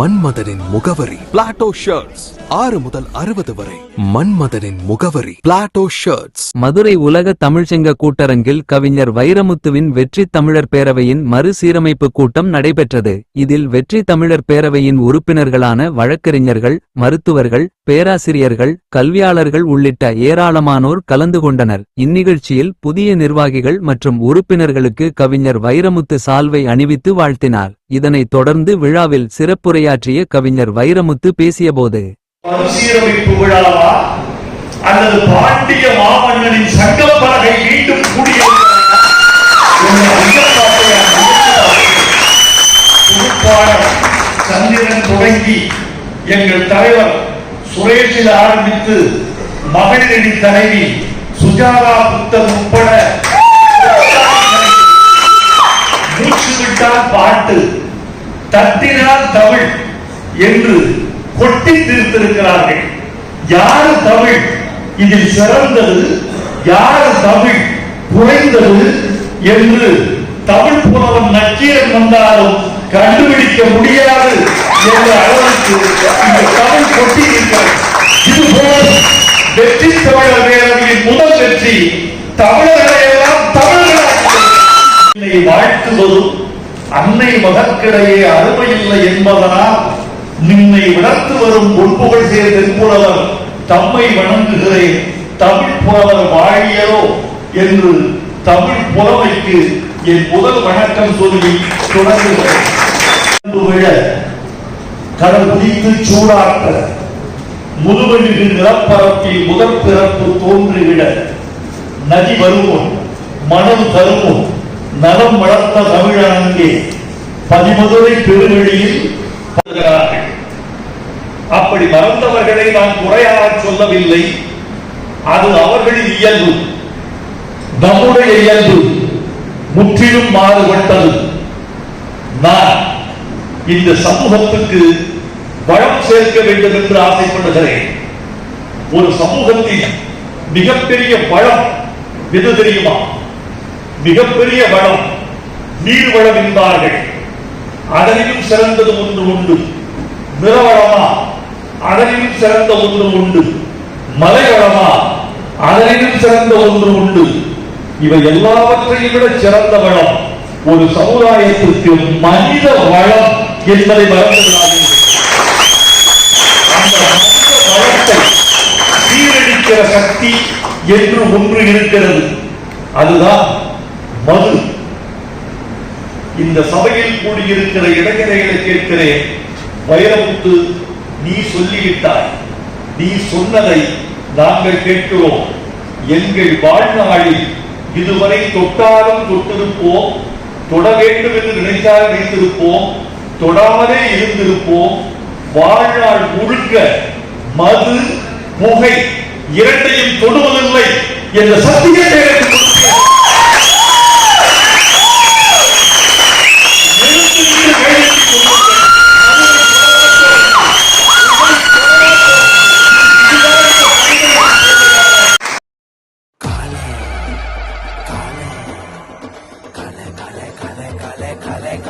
மன்மதனின் முகவரி. Plato shirts ஆறு முதல் அறுபது வரை. மன்மதனின் முகவரி. பிளாட்டோ ஷர்ட்ஸ் மதுரை உலக தமிழ்ச்சங்க கூட்டரங்கில் கவிஞர் வைரமுத்துவின் வெற்றி தமிழர் பேரவையின் மறுசீரமைப்பு கூட்டம் நடைபெற்றது. இதில் வெற்றி தமிழர் பேரவையின் உறுப்பினர்களான வழக்கறிஞர்கள் மருத்துவர்கள் பேராசிரியர்கள் கல்வியாளர்கள் உள்ளிட்ட ஏராளமானோர் கலந்து கொண்டனர். இந்நிகழ்ச்சியில் புதிய நிர்வாகிகள் மற்றும் உறுப்பினர்களுக்கு கவிஞர் வைரமுத்து சால்வை அணிவித்து வாழ்த்தினார். இதனைத் தொடர்ந்து விழாவில் சிறப்புரையாற்றிய கவிஞர் வைரமுத்து பேசியபோது மறுசீரமைப்பு விழாவா? அல்லது பாண்டிய மாமன்னனின் சங்கப்பலகை மீண்டும் கூடிய சந்திரன் தொடங்கி எங்கள் தலைவர் சுரேஷில் ஆரம்பித்து மகளிரணி தலைவி சுஜாதா புத்தன் உட்பட மூச்சு விட்டால் பாட்டு தட்டினால் தமிழ் என்று கொட்டி தீர்த்திருக்கிறார்கள். யாரு தமிழ்? இதில் சிறந்தது யாரு தமிழ்? குறைந்தது என்று தமிழ் புலவன் நக்கீரன் வந்தாலும் கண்டுபிடிக்க முடியாது என்ற அளவுக்கு இந்த தமிழ் கொட்டி இருக்கிறது இதுபோல் வெற்றி தமிழர் பேரவையின் முதல் வெற்றி தமிழர்களை எல்லாம் தமிழர்களாக வாழ்த்துவதும் அன்னை மகற்கிடையே அருமையில்லை என்பதனால் நின்னை விடத்து வரும் பொன்புகழ் சேர் தென்புலவர் தம்மை வணங்குகிறேன். தமிழ் புலவர் வாழியரோ என்று தமிழ் புலமைக்கு என் முதல் வணக்கம் சொல்லி தொடங்குகிறேன். கடல் பிடித்து சூடாற்ற முதுவெழுகு நிலப்பரப்பில் முதற் பிறப்பு தோன்றிவிட. நதி வருவோம் மனம் தருவோம் நலம் வளர்த்த தமிழனங்கே பதிமதுரை பெருவெளியில் அப்படி மறந்தவர்களை நான் குறையாக சொல்லவில்லை. அது அவர்களின் இயல்பு. நம்முடைய இயல்பு. முற்றிலும் மாறுபட்டது. நான் இந்த சமூகத்துக்கு வளம் சேர்க்க வேண்டும் என்று ஆசைப்படுகிறேன். ஒரு சமூகத்தின் மிகப்பெரிய பழம் எது தெரியுமா? மிகப்பெரிய வளம் நீர் வளம் என்பார்கள். அதனிலும் சிறந்தது ஒன்று உண்டு. நிறவளமா? அதனிலும் சிறந்த ஒன்று உண்டு. மலைவளமா? அதனிலும் சிறந்த ஒன்று உண்டு. இவை எல்லாவற்றையும் விட சிறந்த வளம் ஒரு சமுதாயத்திற்கு மனித வளம் என்பதை மறந்து விடாதீர்கள் அந்த மனித வளத்தை சீரழிக்கிற சக்தி என்று ஒன்று இருக்கிறது. அதுதான் மது. இந்த சபையில் கூடியிருக்கிற இளைஞர்களை கேட்கிறேன். வைரமுத்து நீ சொல்லிவிட்டாய். நீ சொன்னதை நாங்கள் கேட்கிறோம். எங்கள் வாழ்நாளில் இதுவரை தொட்டாலும் தொட்டிருப்போம். தொட வேண்டும் என்று நினைத்தால் நினைத்திருப்போம். தொடாமலே இருந்திருப்போம். வாழ்நாள் முழுக்க மது புகை இரண்டையும் தொடுவதில்லை என்ற சத்தியத்தை